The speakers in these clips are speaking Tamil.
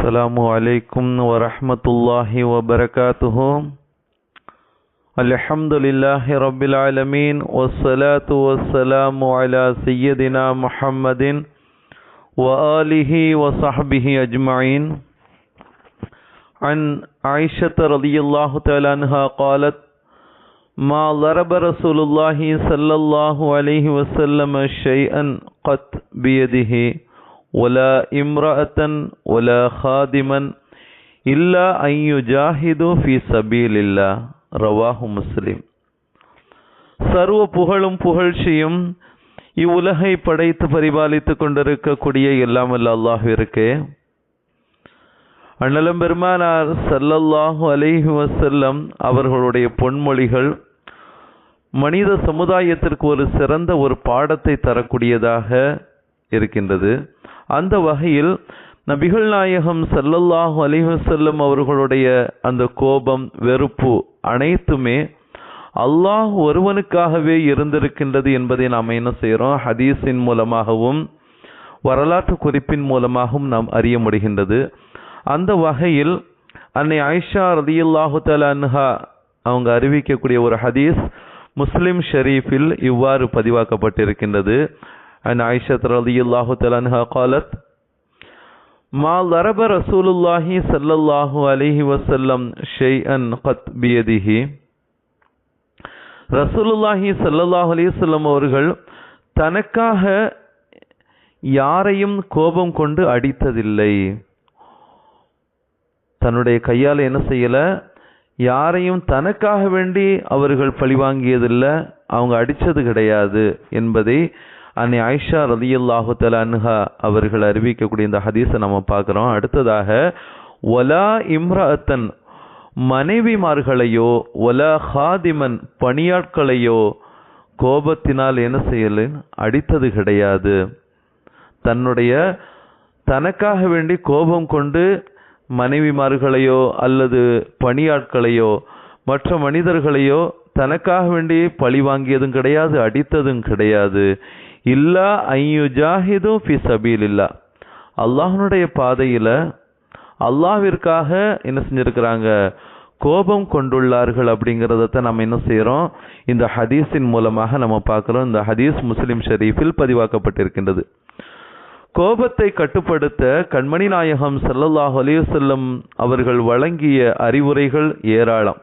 السلام عليكم ورحمة الله وبركاته. الحمد لله رب العالمين والصلاة والسلام على سيدنا محمد وآله وصحبه أجمعين. عن عائشة رضي الله تعالى عنها قالت ما ضرب رسول الله صلى الله عليه وسلم شيئا قط بيده. ولا امرأة ولا خادما إلا أن يجاهدوا في سبيل الله ரவாஹு முஸ்லிம் சர்வ புகழும் புகழ்ச்சியும் இவ்வுலகை படைத்து பரிபாலித்துக் கொண்டிருக்கக்கூடிய எல்லாம் அல்ல அல்லாஹிற்கு அண்ணலம் பெருமானார் சல்லல்லாஹு அலைஹி வசல்லம் அவர்களுடைய பொன்மொழிகள் மனித சமுதாயத்திற்கு ஒரு சிறந்த ஒரு பாடத்தை தரக்கூடியதாக இருக்கின்றது அந்த வகையில் நபிகள் நாயகம் சல்லல்லாஹு அலிஹசல்லம் அவர்களுடைய அந்த கோபம் வெறுப்பு அனைத்துமே அல்லாஹ் ஒருவனுக்காகவே இருந்திருக்கின்றது என்பதை நாம் என்ன செய்கிறோம் ஹதீஸின் மூலமாகவும் வரலாற்று குறிப்பின் மூலமாகவும் நாம் அறிய முடிகின்றது. அந்த வகையில் அன்னை ஆயிஷா ரதியுல்லாஹு அன்ஹா அவங்க அறிவிக்கக்கூடிய ஒரு ஹதீஸ் முஸ்லிம் ஷெரீஃபில் இவ்வாறு பதிவாக்கப்பட்டிருக்கின்றது. அன் ஆயிஷா ரதியுல்லாஹு அன்ஹா காலத் ما ضرب رسول الله صلى الله عليه وسلم شيئا قط بيده ரசூலுல்லாஹி ஸல்லல்லாஹு அலைஹி வஸல்லம் அவர்கள் தனக்காக யாரையும் கோபம் கொண்டு அடித்ததில்லை தன்னுடைய கையால் என்ன செய்யல யாரையும் தனக்காக வேண்டி அவர்கள் பழிவாங்கியதில்லை அவங்க அடித்தது கிடையாது என்பதை அன்னை ஆயிஷா ரதியல்லாஹு தலான்ஹா அவர்கள் அறிவிக்கக்கூடிய இந்த ஹதீஸை நம்ம பார்க்குறோம். அடுத்ததாக ஒலா இம்ராத்தன் மனைவிமார்களையோ ஒலா ஹாதிமன் பணியாட்களையோ கோபத்தினால் என்ன செய்யல அடித்தது கிடையாது. தன்னுடைய தனக்காக வேண்டி கோபம் கொண்டு மனைவிமார்களையோ அல்லது பணியாட்களையோ மற்ற மனிதர்களையோ தனக்காக வேண்டி பழி வாங்கியதும் கிடையாது அடித்ததும் கிடையாது. இல்லா ஐயுஜாஹிதும் ஃபி சபீல் இல்லா அல்லாஹனுடைய பாதையில் அல்லாஹிற்காக என்ன செஞ்சுருக்கிறாங்க? கோபம் கொண்டுள்ளார்கள் அப்படிங்கிறதத்தை நம்ம என்ன செய்கிறோம் இந்த ஹதீஸின் மூலமாக நம்ம பார்க்குறோம். இந்த ஹதீஸ் முஸ்லீம் ஷரீஃபில் பதிவாக்கப்பட்டிருக்கின்றது. கோபத்தை கட்டுப்படுத்த கண்மணி நாயகம் சல்லல்லாஹ் அலையுசல்லம் அவர்கள் வழங்கிய அறிவுரைகள் ஏராளம்.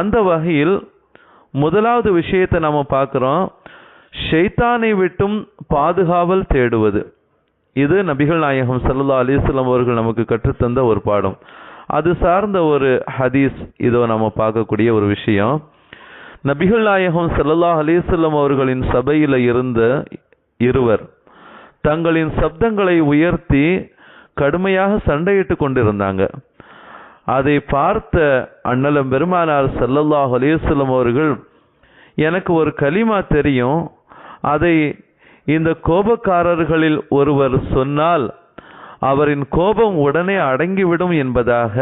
அந்த வகையில் முதலாவது விஷயத்தை நம்ம பார்க்குறோம். ஷெய்தானை விட்டும் பாதுகாவல் தேடுவது. இது நபிகள் நாயகம் சல்லா அலிஸ்லாம் அவர்கள் நமக்கு கற்றுத்தந்த ஒரு பாடம். அது சார்ந்த ஒரு ஹதீஸ் இதோ நம்ம பார்க்கக்கூடிய ஒரு விஷயம். நபிகள் நாயகம் சல்லல்லா அலிஸ்லாம் அவர்களின் சபையில் இருந்த இருவர் தங்களின் சப்தங்களை உயர்த்தி கடுமையாக சண்டையிட்டு கொண்டிருந்தாங்க. அதை பார்த்த அண்ணலம் பெருமானார் சல்லல்லாஹ் அலிஸ்லம் அவர்கள் எனக்கு ஒரு கலிமா தெரியும் அதை இந்த கோபக்காரர்களில் ஒருவர் சொன்னால் அவரின் கோபம் உடனே அடங்கிவிடும் என்பதாக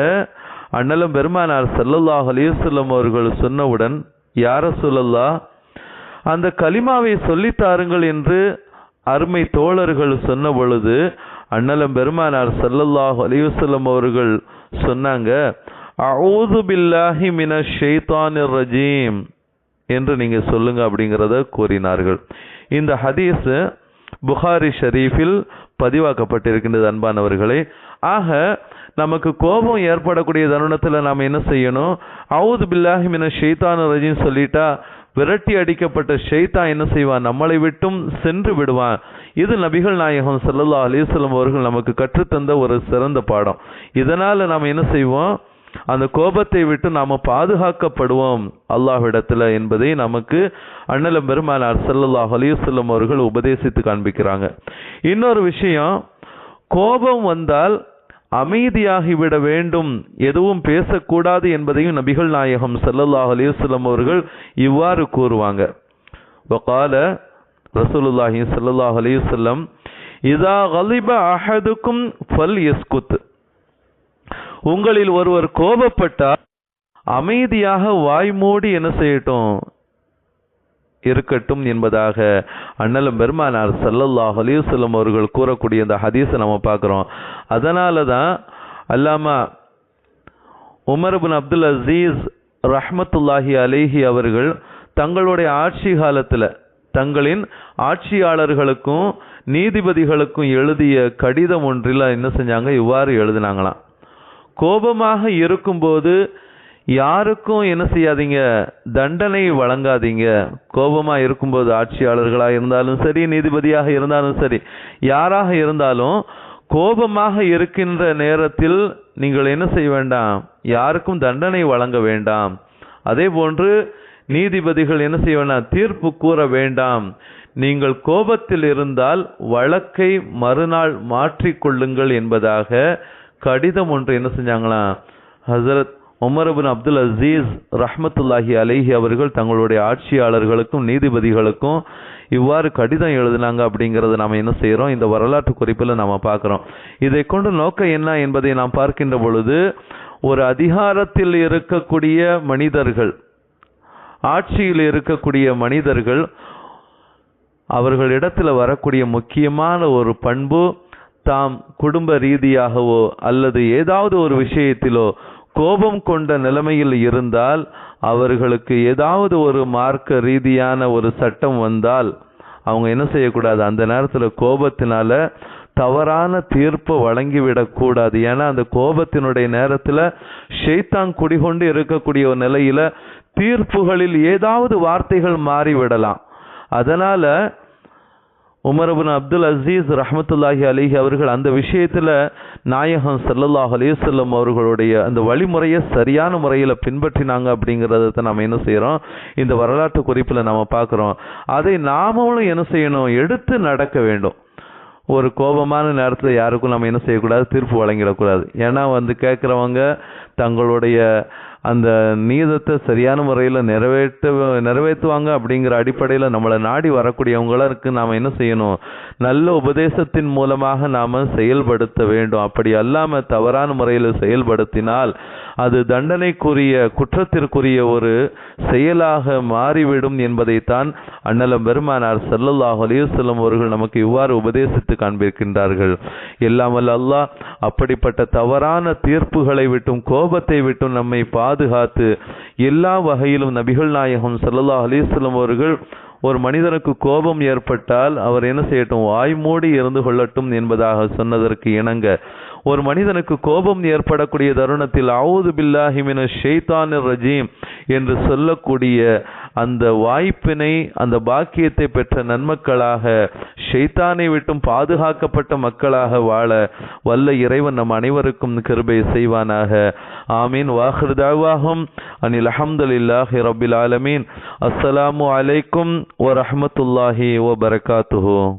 அண்ணலும் பெருமானார் சல்லல்லாஹ் அலிஸ்லம் அவர்கள் சொன்னவுடன் யார சொல்லல்லா அந்த கலிமாவை சொல்லித்தாருங்கள் என்று அருமை தோழர்கள் சொன்ன பொழுது அண்ணலம் பெருமானார் சல்லல்லாஹ் அலிவசல்லம் அவர்கள் சொன்னாங்க அவுது பில்லாஹி மின ஷெய்தானிர் ரஜீம். என்று நீங்கள் சொல்லுங்க அப்படிங்கிறத கூறினார்கள். இந்த ஹதீஸ் புகாரி ஷரீஃபில் பதிவாக்கப்பட்டிருக்கின்றது அன்பானவர்களே. ஆக நமக்கு கோபம் ஏற்படக்கூடிய தருணத்தில் நாம் என்ன செய்யணும்? அவுது பில்லாஹிமின ஷெய்தான ரஜின்னு சொல்லிட்டா விரட்டி அடிக்கப்பட்ட ஷெய்தா என்ன செய்வான்? நம்மளை விட்டும் சென்று விடுவான். இது நபிகள் நாயகம் சல்லல்லா அலிஸ்லம் அவர்கள் நமக்கு கற்றுத்தந்த ஒரு சிறந்த பாடம். இதனால் நாம் என்ன செய்வோம்? அந்த கோபத்தை விட்டு நாம் பாதுகாக்கப்படுவோம் அல்லாஹ்விடத்தில் என்பதை நமக்கு அண்ணலம் பெருமானார் சல்லல்லாஹ் அலிவசல்லம் அவர்கள் உபதேசித்து காண்பிக்கிறாங்க. இன்னொரு விஷயம் கோபம் வந்தால் அமைதியாகிவிட வேண்டும். எதுவும் பேசக்கூடாது என்பதையும் நபிகள் நாயகம் சல்லல்லாஹ் அலிவசல்லம் அவர்கள் இவ்வாறு கூறுவாங்க. வகால ரசூலுல்லாஹி சல்லாஹ் அலிவசல்லம் இதா கலிப அஹதுக்கும் ஃபல் எஸ்குத் உங்களில் ஒருவர் கோபப்பட்டால் அமைதியாக வாய் மூடி என்ன செய்யட்டும்? இருக்கட்டும் என்பதாக அண்ணலும் பெருமானார் சல்லல்லாஹ் அலிவசல்லம் அவர்கள் கூறக்கூடிய இந்த ஹதீஸை நம்ம பார்க்குறோம். அதனால தான் அல்லாமா உமர்பின் அப்துல் அசீஸ் ரஹ்மத்துல்லாஹி அலைஹி அவர்கள் தங்களுடைய ஆட்சி காலத்தில் தங்களின் ஆட்சியாளர்களுக்கும் நீதிபதிகளுக்கும் எழுதிய கடிதம் ஒன்றில் என்ன செஞ்சாங்க? இவ்வாறு எழுதினாங்களாம். கோபமாக இருக்கும்போது யாருக்கும் என்ன செய்யாதீங்க? தண்டனை வழங்காதீங்க. கோபமாக இருக்கும்போது ஆட்சியாளர்களாக இருந்தாலும் சரி நீதிபதியாக இருந்தாலும் சரி யாராக இருந்தாலும் கோபமாக இருக்கின்ற நேரத்தில் நீங்கள் என்ன செய்ய வேண்டாம்? யாருக்கும் தண்டனை வழங்க வேண்டாம். அதே போன்று நீதிபதிகள் என்ன செய்ய வேண்டாம்? தீர்ப்பு கூற வேண்டாம். நீங்கள் கோபத்தில் இருந்தால் வழக்கை மறுநாள் மாற்றிக்கொள்ளுங்கள் என்பதாக கடிதம் ஒன்று என்ன செஞ்சாங்களாம் ஹசரத் உமரபின் அப்துல் அசீஸ் ரஹ்மத்துல்லாஹி அலேஹி அவர்கள் தங்களுடைய ஆட்சியாளர்களுக்கும் நீதிபதிகளுக்கும் இவ்வாறு கடிதம் எழுதினாங்க அப்படிங்கிறத நாம் என்ன செய்கிறோம் இந்த வரலாற்று குறிப்பில் நாம் பார்க்குறோம் இதை கொண்டு நோக்கம் என்ன என்பதை நாம் பார்க்கின்ற பொழுது ஒரு அதிகாரத்தில் இருக்கக்கூடிய மனிதர்கள் ஆட்சியில் இருக்கக்கூடிய மனிதர்கள் அவர்களிடத்தில் வரக்கூடிய முக்கியமான ஒரு பண்பு தாம் குடும்ப ரீதியாகவோ அல்லது ஏதாவது ஒரு விஷயத்திலோ கோபம் கொண்ட நிலைமையில் இருந்தால் அவர்களுக்கு ஏதாவது ஒரு மார்க்க ரீதியான ஒரு சட்டம் வந்தால் அவங்க என்ன செய்யக்கூடாது? அந்த நேரத்தில் கோபத்தினால தவறான தீர்ப்பை வழங்கிவிடக்கூடாது ஏன்னா அந்த கோபத்தினுடைய நேரத்தில் ஷெய்தான் குடிகொண்டு இருக்கக்கூடிய ஒரு நிலையில் தீர்ப்புகளில் ஏதாவது வார்த்தைகள் மாறிவிடலாம். அதனால் உமரபுன் அப்துல் அசீஸ் ரஹமத்துல்லாஹி அலிஹி அவர்கள் அந்த விஷயத்தில் நாயகம் சல்லல்லாஹ் அலிசல்லம் அவர்களுடைய அந்த வழிமுறையை சரியான முறையில் பின்பற்றினாங்க அப்படிங்கிறத நம்ம என்ன செய்கிறோம் இந்த வரலாற்று குறிப்பில் நம்ம பார்க்குறோம். அதை நாமளும் என்ன செய்யணும்? எடுத்து நடக்க வேண்டும். ஒரு கோபமான நேரத்தில் யாருக்கும் நம்ம என்ன செய்யக்கூடாது? தீர்ப்பு வழங்கிடக்கூடாது. ஏன்னா வந்து கேட்குறவங்க தங்களுடைய அந்த நீதத்தை சரியான முறையில் நிறைவேற்ற நிறைவேற்றுவாங்க அப்படிங்கிற அடிப்படையில் நம்மளை நாடி வரக்கூடியவங்களுக்கு நாம் என்ன செய்யணும்? நல்ல உபதேசத்தின் மூலமாக நாம் செயல்படுத்த வேண்டும். அப்படி அல்லாமல் தவறான முறையில் செயல்படுத்தினால் அது தண்டனைக்குரிய குற்றத்திற்குரிய ஒரு செயலாக மாறிவிடும் என்பதைத்தான் அண்ணலம் பெருமானார் செல்லல்லாஹ் அலிவசல்லம் அவர்கள் நமக்கு இவ்வாறு உபதேசித்து காண்பிருக்கின்றார்கள் இல்லாமல் அல்லாஹ் அப்படிப்பட்ட தவறான தீர்ப்புகளை விட்டும் கோபத்தை விட்டும் நம்மை பாதுகாத்து எல்லா வகையிலும் நபிகள் நாயகம் சல்லல்லாஹ் அலிஸ்லம் அவர்கள் ஒரு மனிதனுக்கு கோபம் ஏற்பட்டால் அவர் என்ன செய்யட்டும் வாய் மூடி இருந்து கொள்ளட்டும் என்பதாக சொன்னதற்கு இணங்க. ஒரு மனிதனுக்கு கோபம் ஏற்படக்கூடிய தருணத்தில் அவுது பில்லாஹிமின ஷெய்தான் ரஜீம் என்று சொல்லக்கூடிய அந்த வாய்ப்பினை அந்த பாக்கியத்தை பெற்ற நன்மக்களாக ஷெய்தானை விட்டும் பாதுகாக்கப்பட்ட மக்களாக வாழ வல்ல இறைவன் நம் அனைவருக்கும் கிருபை செய்வானாக. ஆமீன். வாஹிருதாவாகும் அனில் அஹமதுல்லாஹி ரபில் ஆலமீன். அஸ்ஸலாமு அலைக்கும் வரஹமத்துல்லாஹி வபரகாத்துஹு